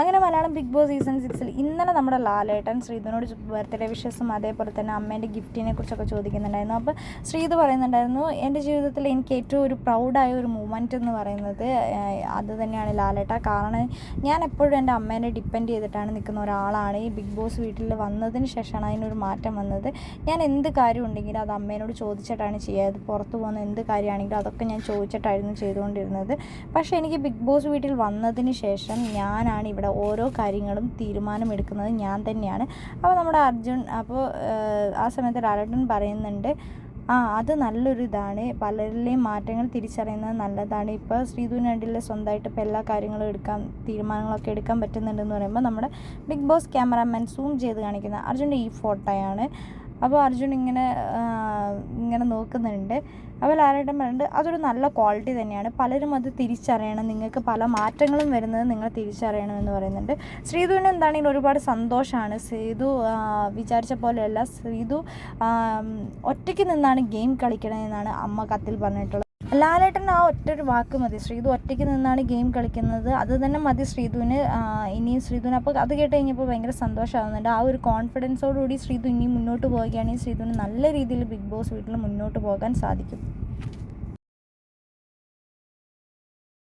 അങ്ങനെ Malayalam big boss season സിക്സിൽ ഇന്നലെ നമ്മുടെ ലാലേട്ടൻ ശ്രീധുവിനോട് ബർത്ത്ഡേ വിഷസും അതേപോലെ തന്നെ അമ്മേന്റെ ഗിഫ്റ്റിനെ കുറിച്ചൊക്കെ ചോദിക്കുന്നുണ്ടായിരുന്നു. അപ്പോൾ ശ്രീധു പറയുന്നുണ്ടായിരുന്നു എന്റെ ജീവിതത്തിൽ എനിക്ക് ഏറ്റവും ഒരു പ്രൗഡായ ഒരു മൂമെന്റ് എന്ന് പറയുന്നത് അത് തന്നെയാണ് ലാലേട്ട. കാരണം ഞാൻ എപ്പോഴും എന്റെ അമ്മേനെ ഡിപ്പെൻഡ് ചെയ്തിട്ടാണ് നിൽക്കുന്ന ഒരാളാണ്. ഈ ബിഗ് ബോസ് വീട്ടിൽ വന്നതിന് ശേഷമാണ് അതിനൊരു മാറ്റം വന്നത്. ഞാൻ എന്ത് കാര്യം ഉണ്ടെങ്കിലും അത് അമ്മേനോട് ചോദിച്ചിട്ടാണ് ചെയ്യുക. പുറത്തു പുറത്ത് പോകുന്ന എന്ത് കാര്യമാണെങ്കിലും അതൊക്കെ ഞാൻ ചോദിച്ചിട്ടായിരുന്നു ചെയ്തുകൊണ്ടിരുന്നത്. പക്ഷേ എനിക്ക് ബിഗ് ബോസ് വീട്ടിൽ വന്നതിന് ശേഷം ഞാനാണ് ഇവിടെ ഓരോ കാര്യങ്ങളും തീരുമാനമെടുക്കുന്നത് ഞാൻ തന്നെയാണ്. അപ്പോൾ നമ്മുടെ അർജുൻ അപ്പോൾ ആ സമയത്ത് ലാലേട്ടൻ പറയുന്നുണ്ട് ആ അത് നല്ലൊരു ഇതാണ്. പലരിലെയും മാറ്റങ്ങൾ തിരിച്ചറിയുന്നത് നല്ലതാണ്. ഇപ്പോൾ ശ്രീധുവിന് വേണ്ടിയുള്ള സ്വന്തമായിട്ട് ഇപ്പോൾ എല്ലാ കാര്യങ്ങളും എടുക്കാൻ തീരുമാനങ്ങളൊക്കെ എടുക്കാൻ പറ്റുന്നുണ്ടെന്ന് പറയുമ്പോൾ നമ്മുടെ ബിഗ് ബോസ് ക്യാമറാമാൻ സൂം ചെയ്ത് കാണിക്കുന്ന അർജുന്റെ ഈ ഫോട്ടോയാണ്. അപ്പോൾ അർജുൻ ഇങ്ങനെ നോക്കുന്നുണ്ട്. അപ്പോൾ ലാലേട്ടൻ പറയുന്നുണ്ട് അതൊരു നല്ല ക്വാളിറ്റി തന്നെയാണ്. പലരും അത് തിരിച്ചറിയണം. നിങ്ങൾക്ക് പല മാറ്റങ്ങളും വരുന്നത് നിങ്ങൾ തിരിച്ചറിയണം എന്ന് പറയുന്നുണ്ട്. ശ്രീധുവിന് എന്താണെങ്കിലും ഒരുപാട് സന്തോഷമാണ്. ശ്രീധു വിചാരിച്ച പോലെയല്ല. ശ്രീധു ഒറ്റയ്ക്ക് നിന്നാണ് ഗെയിം കളിക്കണമെന്നാണ് അമ്മ കത്തിൽ പറഞ്ഞിട്ടുള്ളത്. ലാലേട്ടൻ ആ ഒറ്റ ഒരു വാക്ക് മതി. ശ്രീതു ഒറ്റയ്ക്ക് നിന്നാണ് ഗെയിം കളിക്കുന്നത്. അത് തന്നെ മതി ശ്രീതുവിന്. ഇനിയും ശ്രീതുവിന്. അപ്പോൾ അത് കേട്ട് കഴിഞ്ഞപ്പോൾ ഭയങ്കര സന്തോഷമാകുന്നുണ്ട് ആ ഒരു കോൺഫിഡൻസോടുകൂടി ശ്രീതു ഇനിയും മുന്നോട്ട് പോവുകയാണെങ്കിൽ ശ്രീതുവിന് നല്ല രീതിയിൽ ബിഗ് ബോസ് വീട്ടിൽ മുന്നോട്ട് പോകാൻ സാധിക്കും.